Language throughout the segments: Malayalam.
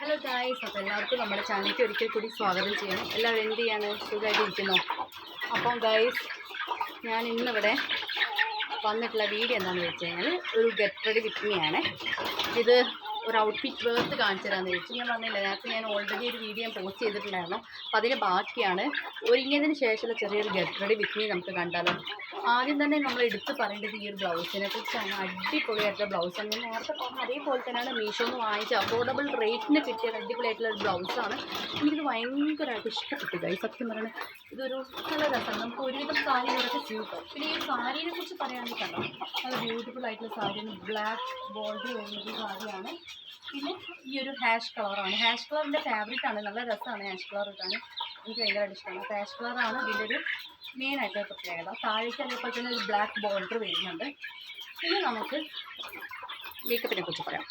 ഹലോ ഗായ്സ് അപ്പോൾ എല്ലാവർക്കും നമ്മുടെ ചാനലിലേക്ക് ഒരിക്കൽ കൂടി സ്വാഗതം ചെയ്യണം. എല്ലാവരും എന്ത് ചെയ്യാണ് സുഖമായിട്ടിരിക്കുന്നു? അപ്പം ഗായ്സ് ഞാൻ ഇന്നിവിടെ വന്നിട്ടുള്ള വീഡിയോ എന്താണെന്ന് വെച്ച് കഴിഞ്ഞാൽ ഒരു ഗെറ്റ് റെഡി ഇത് ഒരു ഔട്ട്ഫിറ്റ് വേർത്ത് കാണിച്ചു തരാമെന്ന് ചോദിച്ചു ഞാൻ പറഞ്ഞില്ല നേരത്തെ ഞാൻ ഓൾറെഡി ഒരു വീഡിയോ പോസ്റ്റ് ചെയ്തിട്ടുണ്ടായിരുന്നു. അപ്പോൾ അതിന് ബാക്കിയാണ് ഒരുങ്ങിയതിന് ശേഷമുള്ള ചെറിയൊരു ഗെറ്റ് റെഡി വിത്ത് മീ നമുക്ക് കണ്ടാലോ. ആദ്യം തന്നെ നമ്മൾ എടുത്ത് പറയേണ്ടത് ഈ ഒരു ബ്ലൗസിനെ കുറിച്ചാണ്. അടിപൊളിയായിട്ടുള്ള ബ്ലൗസ് ഞാൻ നേരത്തെ പറഞ്ഞ അതേപോലെ തന്നെയാണ് മീഷോന്ന് വാങ്ങിച്ച അഫോർഡബിൾ റേറ്റിന് കിട്ടിയ അടിപൊളിയായിട്ടുള്ള ഒരു ബ്ലൗസാണ് എനിക്കിത് ഭയങ്കരമായിട്ട് ഇഷ്ടപ്പെട്ടു ഗൈസ് സത്യം പറയണത് ഇതൊരു നല്ല രസമാണ്. നമുക്ക് ഒരുവിധം സാരികളൊക്കെ സ്യൂട്ട് പിന്നെ ഈ സാരീനെ കുറിച്ച് പറയുകയാണെങ്കിൽ കണ്ടോ? നല്ല ബ്യൂട്ടിഫുൾ ആയിട്ടുള്ള സാരിയാണ്. ബ്ലാക്ക് ബോർഡർ വരുന്നൊരു സാരിയാണ്. പിന്നെ ഈ ഒരു ഹാഷ് കളറാണ് ഹാഷ് കളറിന്റെ ഫാബ്രിക് ആണ്. നല്ല രസമാണ് ഹാഷ് കളർ ഇട്ടാണ് എനിക്ക് ഭയങ്കരമായിട്ട് ഇഷ്ടമാണ്. ഹാഷ് കളറാണ് ഇതിന്റെ ഒരു മെയിൻ ആയിട്ടുള്ള പ്രത്യേകത. താഴേക്ക് അതേപോലെ തന്നെ ഒരു ബ്ലാക്ക് ബോർഡർ വരുന്നുണ്ട്. പിന്നെ നമുക്ക് മേക്കപ്പിനെ കുറിച്ച് പറയാം.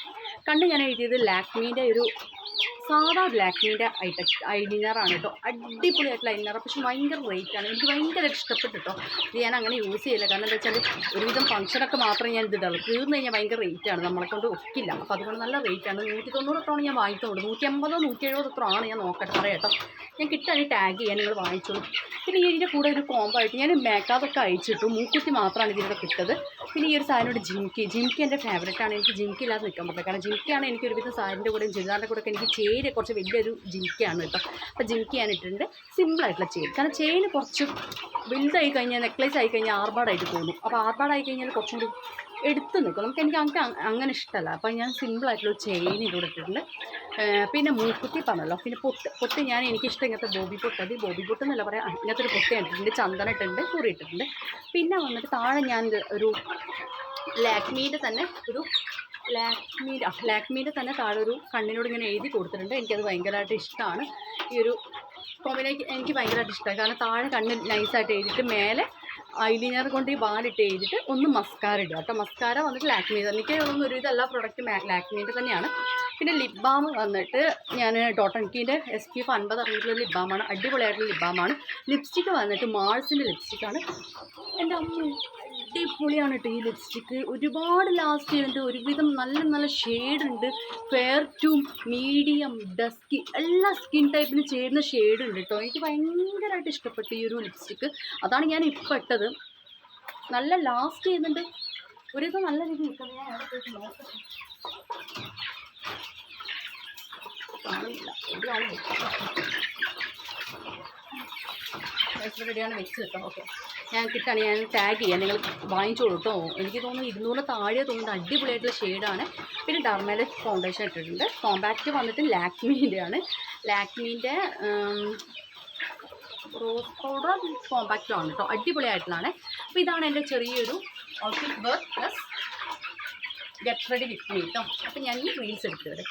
കണ്ട് ഞാൻ എഴുതിയത് ലാക്മീന്റെ ഒരു സാധാ ലാക്മീന്റെ ഐറ്റം ഐലിനറാണ് കേട്ടോ. അടിപൊളിയായിട്ടുള്ള ഐലിനർ പക്ഷെ ഭയങ്കര റേറ്റാണ് എനിക്ക് ഭയങ്കര ഇഷ്ടപ്പെട്ടു കേട്ടോ. ഇത് ഞാൻ അങ്ങനെ യൂസ് ചെയ്യില്ല. കാരണം എന്താ വെച്ചാൽ ഒരുവിധം ഫംഗ്ഷനൊക്കെ മാത്രമേ ഞാൻ ഇത് ഇടുള്ളൂ തീർന്നു കഴിഞ്ഞാൽ ഭയങ്കര റേറ്റാണ് നമ്മളെ കൊണ്ട് ഒക്കില്ല. അപ്പോൾ അതുകൊണ്ട് നല്ല റേറ്റാണ് നൂറ്റി തൊണ്ണൂറ് എത്രയാണ് ഞാൻ വാങ്ങിച്ചോളൂ നൂറ്റി അമ്പതോ നൂറ്റി എഴുപതോ ആണ് ഞാൻ നോക്കട്ടെ. പറയാം കേട്ടോ. ഞാൻ കിട്ടാൻ ടാഗ് ചെയ്യാൻ നിങ്ങൾ വാങ്ങിച്ചോളൂ. പിന്നെ ഇതിന്റെ കൂടെ ഒരു കോംബോ ആയിട്ട് ഞാൻ മേക്കാതൊക്കെ അയച്ചിട്ടു. മൂക്കുത്തി മാത്രമാണ് ഇതിന്റെ കിട്ടത്. പിന്നെ ഈ ഒരു സാരിനോട് ജിംക്കി ജിംക്കി എന്റെ ഫേവറേറ്റ് ആണ്. എനിക്ക് ജിംക്കി ഇല്ലാതെ നിൽക്കാൻ പറ്റില്ല. കാരണം ജിംക്കിയാണ് എനിക്ക് ഒരുവിധം സാരിന്റെ കൂടെയും ചുരിദാറിന്റെ കൂടെ എനിക്ക് ചേര് കുറച്ച് വലിയൊരു ജിംക്കിയാണ് കേട്ടോ. അപ്പോൾ ജിംക്കി ഞാൻ ഇട്ടിട്ടുണ്ട്. സിമ്പിളായിട്ടുള്ള ചെയിൻ കാരണം ചെയിൻ കുറച്ച് വലുതായി കഴിഞ്ഞാൽ നെക്ലേസ് ആയി കഴിഞ്ഞാൽ ആർബാഡായിട്ട് തോന്നും. അപ്പോൾ ആർബാഡായി കഴിഞ്ഞാൽ കുറച്ചും കൂടി എടുത്ത് നിൽക്കും നമുക്ക് എനിക്ക് അങ്ങനെ അങ്ങനെ ഇഷ്ടമല്ല. അപ്പോൾ ഞാൻ സിമ്പിളായിട്ടുള്ള ചെയിൻ ഇവിടെ ഇട്ടിട്ടുണ്ട്. പിന്നെ മൂക്കുത്തി പറഞ്ഞല്ലോ. പിന്നെ പൊട്ട് പൊട്ട് ഞാൻ എനിക്കിഷ്ടം ഇങ്ങനത്തെ ബോബി പൊട്ട്. അത് ബോബി പൊട്ട് എന്നല്ല പറയാം. ഇങ്ങനത്തെ ഒരു പൊട്ട് ഇട്ടിട്ടുണ്ട്. ചന്ദനം ഇട്ടിട്ടുണ്ട് കുറി ഇട്ടിട്ടുണ്ട്. പിന്നെ വന്നിട്ട് താഴെ ഞാൻ ഒരു ലാക്മീന്റെ തന്നെ ഒരു ലാക്മീന്റെ ലാക്മീന്റെ തന്നെ താഴെ ഒരു കണ്ണിനോട് ഇങ്ങനെ എഴുതി കൊടുത്തിട്ടുണ്ട്. എനിക്കത് ഭയങ്കരമായിട്ട് ഇഷ്ടമാണ്. ഈ ഒരു കോമ്പിനേഷൻ എനിക്ക് ഭയങ്കരമായിട്ട് ഇഷ്ടമായി കാരണം താഴെ കണ്ണ് നൈസായിട്ട് എഴുതിയിട്ട് മേലെ ഐലിനർ കൊണ്ട് ഈ ബാലിട്ട് എഴുതിയിട്ട് ഒന്ന് മസ്കാര ഇടുക കേട്ടോ. മസ്കാര വന്നിട്ട് ലാക്മീ എനിക്ക് തോന്നുന്നു ഒരു എല്ലാ പ്രൊഡക്റ്റും ലാക്മീന്റെ തന്നെയാണ്. പിന്നെ ലിപ് ബാം വന്നിട്ട് ഞാൻ ഡോട്ടൻകീന്റെ എസ് പി എഫ് അൻപത് അറിഞ്ഞിട്ടുള്ള ലിപ് ബാമാണ് അടിപൊളിയായിട്ടുള്ള ലിപ് ബാമാണ് ലിപ്സ്റ്റിക്ക് വന്നിട്ട് മാൾസിന്റെ ലിപ്സ്റ്റിക്കാണ് എന്റെ അമ്മ? അടിപൊളിയാണ് കേട്ടോ ഈ ലിപ്സ്റ്റിക്ക് ഒരുപാട് ലാസ്റ്റ് ചെയ്യുന്നുണ്ട് ഒരുവിധം നല്ല നല്ല ഷെയ്ഡ് ഉണ്ട്. ഫെയർ ടു മീഡിയം ഡസ്കി എല്ലാ സ്കിൻ ടൈപ്പിന് ചേരുന്ന ഷെയ്ഡ് ഉണ്ട് കേട്ടോ എനിക്ക് ഭയങ്കരമായിട്ട് ഇഷ്ടപ്പെട്ടു ഈ ഒരു ലിപ്സ്റ്റിക്ക് അതാണ് ഞാൻ ഇപ്പോൾ ഇട്ടത്. നല്ല ലാസ്റ്റ് ചെയ്യുന്നുണ്ട് ഒരുവിധം നല്ല രീതിയിൽ കാണില്ല എവിടെയാണ് റെഡിയാണ് വെച്ച് കേട്ടോ. ഓക്കെ ഞാൻ കിട്ടാണ് ഞാൻ ടാഗ് ചെയ്യാം. നിങ്ങൾ വാങ്ങിച്ചോളൂ കേട്ടോ എനിക്ക് തോന്നുന്നു ഇരുന്നൂറ് താഴെ തോന്നുന്നത് അടിപൊളിയായിട്ടുള്ള ഷെയ്ഡാണ് പിന്നെ ഡർമേലെ ഫൗണ്ടേഷൻ ഇട്ടിട്ടുണ്ട്. കോമ്പാക്റ്റ് വന്നിട്ട് ലാക്മീന്റെ ആണ്. ലാക്മീന്റെ റോസ് പൗഡർ കോമ്പാക്റ്റും കേട്ടോ. അടിപൊളിയായിട്ടുള്ളതാണ്. അപ്പോൾ ഇതാണ് എന്റെ ചെറിയൊരു outfit work plus get ready with me കേട്ടോ അപ്പോൾ ഞാൻ ഈ റീൽസ് എടുത്ത് വരാം.